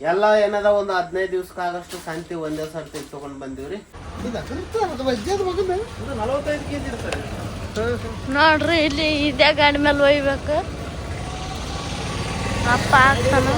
ಎಲ್ಲ ಏನದ? ಒಂದು ಹದಿನೈದು ದಿವ್ಸಕ್ಕಾಗಷ್ಟು ಸಂತಿ ಒಂದೇ ಸರ್ತಿ ತಗೊಂಡ್ ಬಂದಿವ್ರಿ. ನಲವತ್ತೈದು ಕೆಜಿ ಇರ್ತಾರೆ ನೋಡ್ರಿ ಇಲ್ಲಿ ಇದೇ ಗಾಡಿ ಮೇಲೆ ಒಯ್ಬೇಕು. ಅಪ್ಪ ಆಗ್ತಾನ.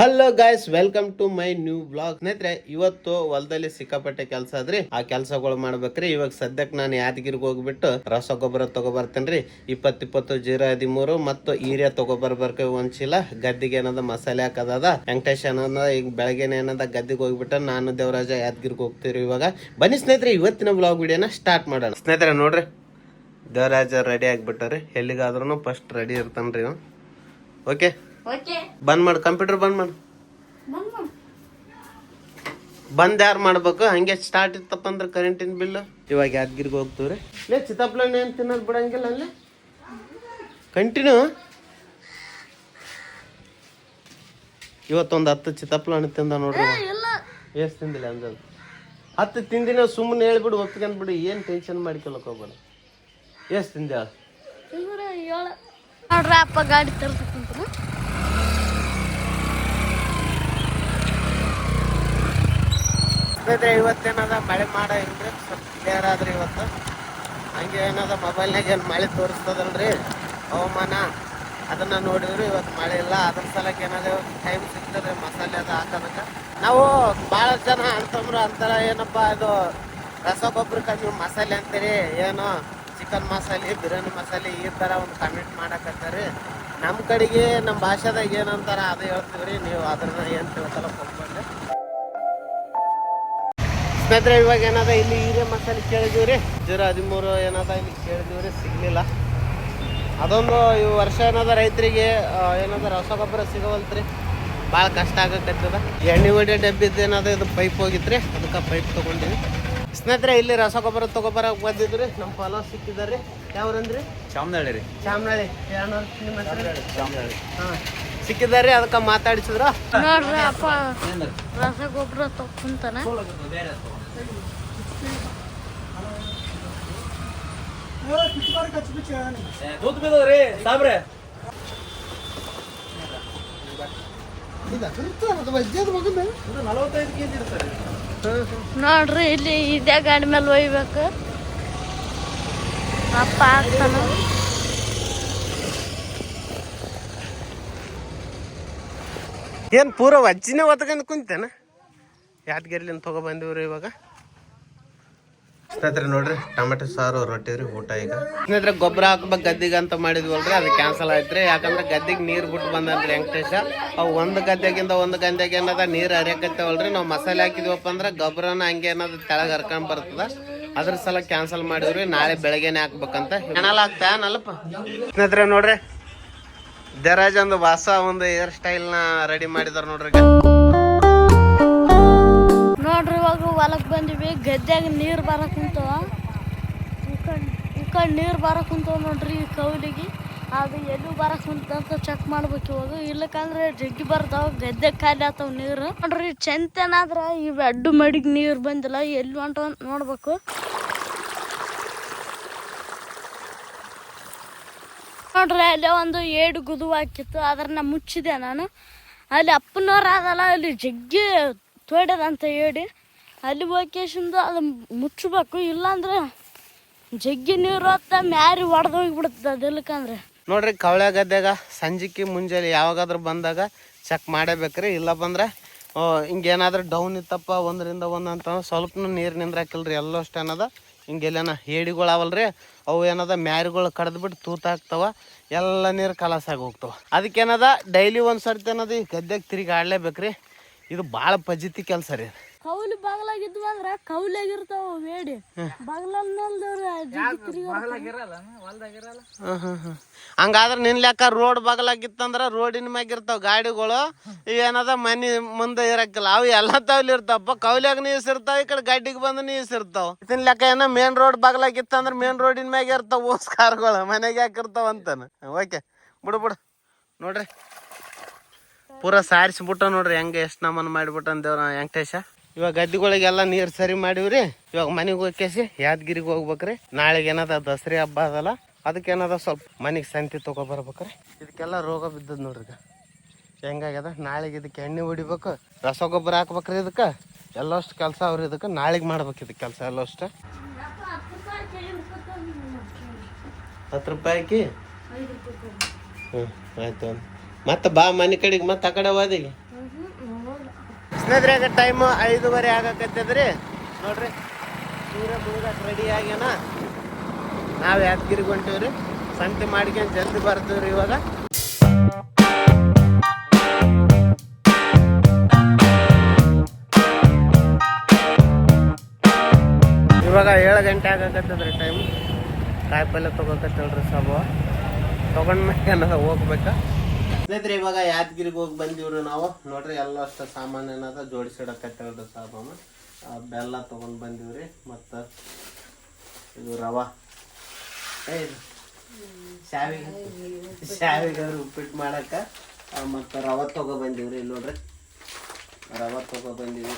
Hello guys welcome to my new blog ಸ್ನೇಹಿತರೆ, ಇವತ್ತು ಹೊಲದಲ್ಲಿ ಸಿಕ್ಕಾಪಟ್ಟೆ ಕೆಲಸ ಅದ್ರಿ ಆ ಕೆಲಸಗಳು ಮಾಡ್ಬೇಕ್ರಿ. ಇವಾಗ ಸದ್ಯಕ್ಕೆ ನಾನು ಯಾದಗಿರಿಗೆ ಹೋಗ್ಬಿಟ್ಟು ರಸಗೊಬ್ಬರ ತಗೊಬರ್ತೇನ್ರಿ. ಇಪ್ಪತ್ ಇಪ್ಪತ್ತು ಜೀರಾ ಹದಿಮೂರು ಮತ್ತು ಈರಿಯಾ ತಗೊಬರ್ಬೇಕು ಒಂದ್ ಚೀಲ ಗದ್ದಿಗೆ ಏನದ ಮಸಾಲೆ ಹಾಕದ ವೆಂಕಟೇಶ್ ಅನ್ನೋದ, ಈಗ ಬೆಳಗ್ಗೆನೆ ಏನದ ಗದ್ದಿಗೆ ಹೋಗ್ಬಿಟ್ಟು ನಾನು ದೇವರಾಜ ಯಾದಗಿರಿಗೆ ಹೋಗ್ತೀರಿ ಇವಾಗ. ಬನ್ನಿ ಸ್ನೇಹಿತರೆ, ಇವತ್ತಿನ ಬ್ಲಾಗ್ ವಿಡಿಯೋನ ಸ್ಟಾರ್ಟ್ ಮಾಡೋಣ. ಸ್ನೇಹಿತರೆ, ನೋಡ್ರಿ. ದೇವರಾಜ ರೆಡಿ ಆಗ್ಬಿಟ್ಟಾರೆ. ಎಲ್ಲಿಗಾದ್ರೂ ಫಸ್ಟ್ ರೆಡಿ ಇರ್ತಾನ್ರಿ ಓಕೆ ಬಂದ್ ಮಾಡು ಕಂಪ್ಯೂಟರ್ ಬಂದ್ ಮಾಡು. ಬಂದ್ ಯಾರು ಮಾಡ್ಬೇಕು? ಹಂಗೆ ಸ್ಟಾರ್ಟ್ ಇತ್ತಪ್ಪ ಅಂದ್ರೆ ಕರೆಂಟಿನ ಬಿಲ್ ಇವಾಗ ಯಾದಗಿರಿಗೆ ಹೋಗ್ತವ್ರಿ? ಲೇ ಚಿತ್ತಾಪ್ಲಣ್ಣ ಏನು ತಿನ್ನೋದು ಬಿಡಂಗಿಲ್ಲ ಅಲ್ಲಿ? ಕಂಟಿನ್ಯೂ ಇವತ್ತೊಂದು ಹತ್ತು ಚಿತ್ತಾಪ್ಲಣ್ಣ ತಿಂದ ನೋಡ್ರಿ. ಎಷ್ಟು ತಿಂದಿಲ್ಲ ಅಂದ ಹತ್ತು ತಿಂದಿನ ಸುಮ್ಮನೆ ಹೇಳ್ಬಿಡು ಒಪ್ಕೊಂಡ್ಬಿಡು ಏನು ಟೆನ್ಷನ್ ಮಾಡ್ಕೊಳಕ್ ಹೋಗ್ಬೇಡ. ಎಷ್ಟು ತಿಂದ ನೋಡ್ರಿ ಅಪ್ಪ ಗಾಡಿ ತರ್ಬೇಕಂತ ಸ್ನೇಹಿತರೆ ಇವತ್ತೇನದ ಮಳೆ ಮಾಡ ಇಲ್ರಿ ಸ್ವಲ್ಪ ಕ್ಲಿಯರ್ ಆದ್ರಿ ಇವತ್ತು. ಹಂಗೆ ಏನದ ಮೊಬೈಲ್ನಾಗ ಏನು ಮಳೆ ತೋರಿಸ್ತದಲ್ರಿ? ಹವಾಮಾನ. ಅದನ್ನ ನೋಡಿದ್ರು ಇವತ್ತು ಮಳೆ ಇಲ್ಲ. ಅದ್ರ ಸಲಕ್ಕೆ ಏನಾದ ಟೈಮ್ ಸಿಗ್ತದೆ ಮಸಾಲೆ ಅದು ಹಾಕೋದಕ್ಕೆ. ನಾವು ಭಾಳ ಜನ ಅಂತಂದ್ರು ಅಂತಾರ, ಏನಪ್ಪ ಇದು ರಸಗೊಬ್ಬರಕ್ಕೆ ನೀವು ಮಸಾಲೆ ಅಂತೀರಿ? ಏನು? ಚಿಕನ್ ಮಸಾಲೆ ಬಿರಿಯಾನಿ ಮಸಾಲೆ, ಈ ಥರ ಒಂದು ಕಮೆಂಟ್ ಮಾಡಕತ್ತಾರೆ. ನಮ್ಮ ಕಡೆಗೆ ನಮ್ಮ ಭಾಷೆದಾಗ ಏನಂತಾರ ಅದು ಹೇಳ್ತೀವಿ ರೀ ನೀವು ಅದ್ರನ್ನ ಏನು ತಿಳ್ಕೊಳ್ಳೋಕೆ ಹೋಗ್ಬಂದ್ರೆ ಸ್ನೇಹಿತರೆ ಇವಾಗ ಏನದ ಇಲ್ಲಿ ಹೀರೆ ಮಸಾಲೆ ರೀ ಜೀರೋ ಹದಿಮೂರು ಏನದ ಇಲ್ಲಿ ಕೇಳಿದೀವ್ರಿ? ಸಿಗ್ಲಿಲ್ಲ. ಅದೊಂದು ಈ ವರ್ಷ ಏನದ ರೈತರಿಗೆ ಏನದ ರಸಗೊಬ್ಬರ ಸಿಗವಲ್ತ್ರಿ? ಭಾಳ ಕಷ್ಟ ಆಗಕತ್ತದ. ಎಣ್ಣೆ ಹೊಡೆ ಡಬ್ಬಿದ್ದು ಏನದ ಇದು ಪೈಪ್ ಹೋಗಿತ್ರಿ? ಅದಕ್ಕೆ ಪೈಪ್ ತಗೊಂಡಿವಿ. ಸ್ನೇಹಿತರೆ ಇಲ್ಲಿ ರಸಗೊಬ್ಬರ ತಗೊಬರ ಬಂದಿದ್ರಿ. ನಮ್ಮ ಫಾಲೋ ಸಿಕ್ಕಿದಾರೆ ಯಾವ್ರಂದ್ರಿ? ಚಾಮನಹಳ್ಳಿ ರೀ. ಚಾಮನಹಳ್ಳಿ. ನಿಮ್ಮ ಹೆಸ್ರು? ಚಾಮನಹಳ್ಳಿ ಹಾಂ. ಸಿಕ್ಕಿದಾರೆ ಅದಕ್ಕೆ ಮಾತಾಡಿಸಿದ್ರ? ನೋಡ್ರಿ ಅಪ್ಪ. ರಸಗೊಬ್ಬರ ಕೆಜಿ ಇರ್ತಾರೆ ನೋಡ್ರಿ ಇಲ್ಲಿ ಇದೇ ಗಾಡಿ ಮೇಲೆ ಒಯ್ಬೇಕು? ಅಪ್ಪ ಆಗ್ತಾನ. ಏನ್ ಪೂರ ವಜ್ಜಿನ ಒತ್ಕೊಂಡ್ ಕುಂತೇನ? ಯಾದಗಿರಿಲಿಂದ ತಗೋ ಬಂದಿವ್ರಿ ಇವಾಗ? ಸ್ನೇಹಿತರೆ ನೋಡ್ರಿ, ಟೊಮೆಟೊ ಸಾರು ರೊಟ್ಟಿ ರೀ, ಊಟ ಈಗ. ಸ್ನೇಹಿತರೆ, ಗೊಬ್ಬರ ಹಾಕ್ಬೇಕು ಗದ್ದಿಗೆ ಅಂತ ಮಾಡಿದ್ವಲ್ರಿ, ಅದು ಕ್ಯಾನ್ಸಲ್ ಆಯ್ತ್ರಿ. ಯಾಕಂದ್ರೆ ಗದ್ದಿಗೆ ನೀರು ಬಿಟ್ಟು ಬಂದನ್ರಿ ವೆಂಕಟೇಶ, ಅವು ಒಂದು ಗದ್ದೆಗಿಂತ ಒಂದು ಗದ್ದೆಗೆ ಏನದ ನೀರು ಹರಿಯಕತ್ತೇವಲ್ರಿ. ನಾವು ಮಸಾಲೆ ಹಾಕಿದ್ವಪ್ಪ ಅಂದ್ರೆ ಗೊಬ್ಬರನ ಹಂಗೆ ಏನದ ತೆಳಗ್ ಹರ್ಕೊಂಡ್ ಬರ್ತದ. ಅದ್ರ ಸಲ ಕ್ಯಾನ್ಸಲ್ ಮಾಡಿದ್ರಿ ನಾಳೆ ಬೆಳಗ್ಗೆನೆ ಹಾಕ್ಬೇಕಂತ ಹೆಣಲ್ ಆಗ್ತಾ ನಲ್ಪ ಸ್ನೇಹಿತರೆ ನೋಡ್ರಿ ದೇರಾಜ್ ಒಂದು ಹೊಸ ಒಂದು ಹೇರ್ ಸ್ಟೈಲ್ನ ರೆಡಿ ಮಾಡಿದಾರ ನೋಡ್ರಿ ಈಗ. ನೋಡ್ರಿ ಇವಾಗ ಹೊಲಕ್ ಬಂದಿವಿ, ಗದ್ದೆಯಾಗ ನೀರು ಬರಕ್ಕೆ ಕುಂತವ ಈ ಕಡೆ ನೀರ್ ಬರಕ್ ಕುಂತವ ನೋಡ್ರಿ ಈ ಕೌಲಿಗೆ. ಅದು ಎಲ್ಲೂ ಬರಕ್ ಕುಂತ ಚೆಕ್ ಮಾಡ್ಬೇಕು ಇವಾಗ. ಇಲ್ಲಕಂದ್ರೆ ಜಗ್ಗಿ ಬರ್ತಾವ ಗದ್ದೆ ಖಾಲಿ ಆತಾವ ನೀರು. ನೋಡ್ರಿ ಚಂತನಾದ್ರ ಈ ಅಡ್ಡು ಮಡಿಗ್ ನೀರ್ ಬಂದಿಲ್ಲ, ಎಲ್ಲಿ ಅಂತ ನೋಡ್ಬೇಕು. ನೋಡ್ರಿ ಅಲ್ಲೇ ಒಂದು ಏಡು ಗುದು ಹಾಕಿತ್ತು, ಅದ್ರನ್ನ ಮುಚ್ಚಿದೆ ನಾನು. ಅಲ್ಲಿ ಅಪ್ಪನವ್ರು ಆದಲ್ಲ, ಅಲ್ಲಿ ಜಗ್ಗಿ ತೋಡದಂತ ಹೇಳಿ. ಅಲ್ಲಿ ಹೋಗ್ಕೇಶಿಂದ ಅದು ಮುಚ್ಚಬೇಕು, ಇಲ್ಲಾಂದ್ರೆ ಜಗ್ಗಿ ನೀರು ಹೊತ್ತ ಮ್ಯಾರಿ ಒಡೆದು ಹೋಗ್ಬಿಡುತ್ತೆ ಅದು ಇಲ್ಲಕಂದ್ರೆ ನೋಡ್ರಿ, ಕವಳೆ ಗದ್ದೆಗ ಸಂಜಿಕೆ ಮುಂಜಾನೆ ಯಾವಾಗಾದ್ರೂ ಬಂದಾಗ ಚೆಕ್ ಮಾಡಬೇಕ್ರಿ. ಇಲ್ಲ ಬಂದ್ರೆ ಹಿಂಗೇನಾದ್ರೂ ಡೌನ್ ಇತ್ತಪ್ಪ, ಒಂದರಿಂದ ಒಂದು ಅಂತ ಸ್ವಲ್ಪ ನೀರು ನಿಂದ್ರಾಕಿಲ್ರಿ. ಎಲ್ಲಷ್ಟು ಏನದ ಹಿಂಗೆಲ್ಲನ ಹೇಡಿಗಳು ಅವಲ್ರಿ ಅವು ಏನದ ಮ್ಯಾರಿಗಳು ಕಡ್ದ್ಬಿಟ್ಟು ತೂತ ಹಾಕ್ತಾವ, ಎಲ್ಲ ನೀರು ಕಲಾಸಾಗಿ ಹೋಗ್ತಾವ. ಅದಕ್ಕೇನದ ಡೈಲಿ ಒಂದು ಸರ್ತಿ ಏನದ ಈ ಗದ್ದೆಗೆ ತಿರುಗಿ ಆಡ್ಲೇಬೇಕ್ರಿ ಇದು ಭಾಳ ಪಜಿತಿ ಕೆಲಸ ರೀ. ಕೌಲ್ ಬಾಗ್ಲಾಗಿದ್ವು ಅಂದ್ರ ಕೌಲಾಗಿರ್ತಾವ ಬೇಡಿ. ಹಂಗಾದ್ರ ನಿನ್ ಲೆಕ್ಕ ರೋಡ್ ಬಗಲಾಗಿತ್ತಂದ್ರ ರೋಡಿನ ಮ್ಯಾಗ ಇರ್ತಾವ ಗಾಡಿಗಳು ಏನದ ಮನಿ ಮುಂದೆ ಇರಕ್ಕಿಲ್ಲ ಅವು ಎಲ್ಲ ತಾವಲ್ಲಿ ಇರ್ತಾವಪ್ಪ. ಕೌಲಾಗ ನೀಸ್ ಇರ್ತಾವ ಈ ಕಡೆ ಗಡ್ಡಿಗೆ ಬಂದು ನೀಸ್ ಇರ್ತಾವ. ಇದನ್ ಲೆಕ್ಕ ಏನ ಮೇನ್ ರೋಡ್ ಬಗಲಾಗಿತ್ತಂದ್ರ ಮೇನ್ ರೋಡಿನ ಮ್ಯಾಗ ಇರ್ತಾವ ಓಸ್ ಕಾರ್ಗಳು ಮನೆಗೆ ಹಾಕಿರ್ತಾವ ಅಂತಾನ. ಓಕೆ ಬಿಡು ಬಿಡು. ನೋಡ್ರಿ. ಪೂರ ಸಾರಿಸ್ಬಿಟ್ಟ ನೋಡ್ರಿ ಹೆಂಗೆ ಎಷ್ಟು ನಮನ್ ಮಾಡಿಬಿಟ್ಟನ್ ದೇವ್ರ ವೆಂಕಟೇಶ. ಇವಾಗ ಗದ್ದಿಗಳಿಗೆಲ್ಲ ನೀರ್ ಸರಿ ಮಾಡಿವ್ರಿ. ಇವಾಗ ಮನೆಗೆ ಹೋಗ್ಕೇಸಿ ಯಾದಗಿರಿಗೆ ಹೋಗ್ಬೇಕ್ರಿ. ನಾಳೆಗೆ ಏನದ ದಸರಿ ಹಬ್ಬ ಅದಲ್ಲ ಅದಕ್ಕೆ ಏನದ ಸ್ವಲ್ಪ ಮನೆಗೆ ಸಂತಿ ತೊಗೊಬರ್ಬೇಕ್ರಿ ಇದಕ್ಕೆಲ್ಲ ರೋಗ ಬಿದ್ದದ ನೋಡ್ರಿ ಹೆಂಗಾಗ್ಯದ? ನಾಳೆಗೆ ಇದಕ್ಕೆ ಎಣ್ಣೆ ಹೊಡಿಬೇಕು, ರಸಗೊಬ್ಬರ ಹಾಕ್ಬೇಕ್ರಿ ಇದಕ್ಕೆ. ಎಲ್ಲಷ್ಟು ಕೆಲಸ ಅವ್ರಿ ಇದಕ್ಕೆ, ನಾಳೆಗೆ ಮಾಡ್ಬೇಕು ಇದಕ್ಕೆ ಕೆಲಸ ಎಲ್ಲಷ್ಟು. ಹತ್ತು ರೂಪಾಯಿ ಹಾಕಿ? ಹ್ಞೂ ಆಯ್ತು. ಮತ್ತೆ ಬಾ ಮನೆ ಕಡೆಗೆ ಮತ್ತೆ ಆ ಕಡೆ ಹೋದಿ. ಸ್ನೇಹಿತರೆ ಟೈಮು ಐದುವರೆ ಆಗಕತ್ತದ್ರಿ. ನೋಡ್ರಿ, ಸೂರ್ಯ ಮುಳುಗಕ್ಕೆ ರೆಡಿ ಆಗ್ಯಾನ. ನಾವು ಯಾದಗಿರಿಗೆ ಹೊಂಟೀವ್ರಿ. ಸಂತೆ ಮಾಡ್ಕೊಂಡು ಜಲ್ದಿ ಬರ್ತೀವ್ರಿ ಇವಾಗ. ಇವಾಗ ಏಳು ಗಂಟೆ ಆಗಕತ್ತದ್ರಿ ಟೈಮ್ ಕಾಯಿಪಲ್ಲೆ ತೊಗೋಕತ್ತೇಳ್ರಿ ಸಾಬು. ತಗೊಂಡ್ಮೇಲೆ ಏನದ ಹೋಗ್ಬೇಕಾ? ಸ್ನೇಹಿತರೆ ಇವಾಗ ಯಾದಗಿರಿಗೆ ಹೋಗಿ ಬಂದಿವ್ರಿ ನಾವು. ನೋಡ್ರಿ ಎಲ್ಲ ಅಷ್ಟು ಸಾಮಾನು ಏನದ ಜೋಡಿಸಿಡಕತ್ತೇಳ್ರಿ ಆ, ಬೆಲ್ಲ ತೊಗೊಂಡು ಬಂದೀವ್ರಿ. ಮತ್ತು ಇದು ರವಾ. ಇದು ಶಾವಿಗೆ. ಶಾವಿಗೆ ಉಪ್ಪಿಟ್ಟು ಮಾಡಕ್ಕೆ. ಮತ್ತು ರವೆ ತಗೊ ಬಂದಿವ್ರಿ. ನೋಡ್ರಿ. ರವೆ ತಗೊ ಬಂದೀವಿ.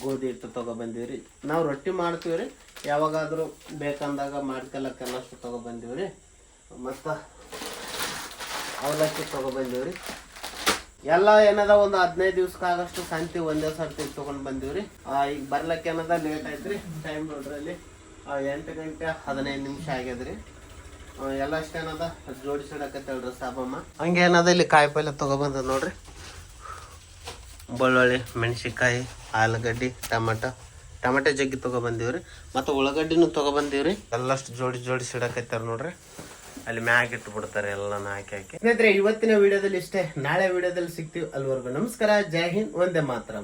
ಗೋಧಿ ಹಿಟ್ಟು ತಗೊ ಬಂದೀವ್ರಿ. ನಾವು ರೊಟ್ಟಿ ಮಾಡ್ತೀವ್ರಿ. ಯಾವಾಗಾದರೂ ಬೇಕಂದಾಗ ಮಾಡ್ಕೊಳಕ್ಕೆ ಅನ್ನಷ್ಟು ತಗೊ ಬಂದೀವ್ರಿ. ಮತ್ತು ಅವಲಕ್ಕಿ ತಗೊ ರೀ ಎಲ್ಲ ಏನದ ಒಂದು ಹದಿನೈದು ದಿವ್ಸಕ್ಕಾಗಷ್ಟು ಸಂತಿ ಒಂದೇ ಸರ್ತಿ ತಗೊಂಡ್ ಬಂದೀವಿ ಆ, ಈಗ ಬರ್ಲಕ್ಕೆ ಏನದ ಲೇಟ್ ಆಯ್ತ್ರಿ ಟೈಮ್ ನೋಡ್ರಿ ಅಲ್ಲಿ ಎಂಟು ಗಂಟೆ ಹದಿನೈದು ನಿಮಿಷ ಆಗ್ಯದ್ರಿ. ಎಲ್ಲ ಅಷ್ಟೇನದ ಜೋಡಿಸಿಡಕತ್ತೇಳ್ರಿ ಸಾಬಮ್ಮ. ಹಂಗೆ ಏನದ ಇಲ್ಲಿ ಕಾಯಿ ಪಲ್ಯ ತಗೊಬಂದ ನೋಡ್ರಿ. ಬೆಳ್ಳುಳ್ಳಿ ಮೆಣಸಿನ್ಕಾಯಿ ಆಲೂಗಡ್ಡಿ ಟಮಟೊ. ಟಮಟೆ ಜಗ್ಗಿ ತಗೊಬಂದೀವ್ರಿ. ಮತ್ತು ಉಳ್ಳಾಗಡ್ಡಿನೂ ತಗೊಬಂದೀವ್ರಿ. ಎಲ್ಲಷ್ಟು ಜೋಡಿ ಜೋಡಿಸಿ ಇಡಕತ್ತಾರ ನೋಡ್ರಿ. ಅಲ್ಲಿ ಮ್ಯಾಗ್ ಇಟ್ಬಿಡ್ತಾರೆ ಎಲ್ಲನ ಹಾಕಿ ಹಾಕಿ. ಸ್ನೇಹಿತರೆ, ಇವತ್ತಿನ ವಿಡಿಯೋದಲ್ಲಿ ಇಷ್ಟೇ, ನಾಳೆ ವಿಡಿಯೋದಲ್ಲಿ ಸಿಗ್ತೀವಿ ಅಲ್ವರೆಗೂ. ನಮಸ್ಕಾರ, ಜೈ ಹಿಂದ್ ಒಂದೇ ಮಾತ್ರ.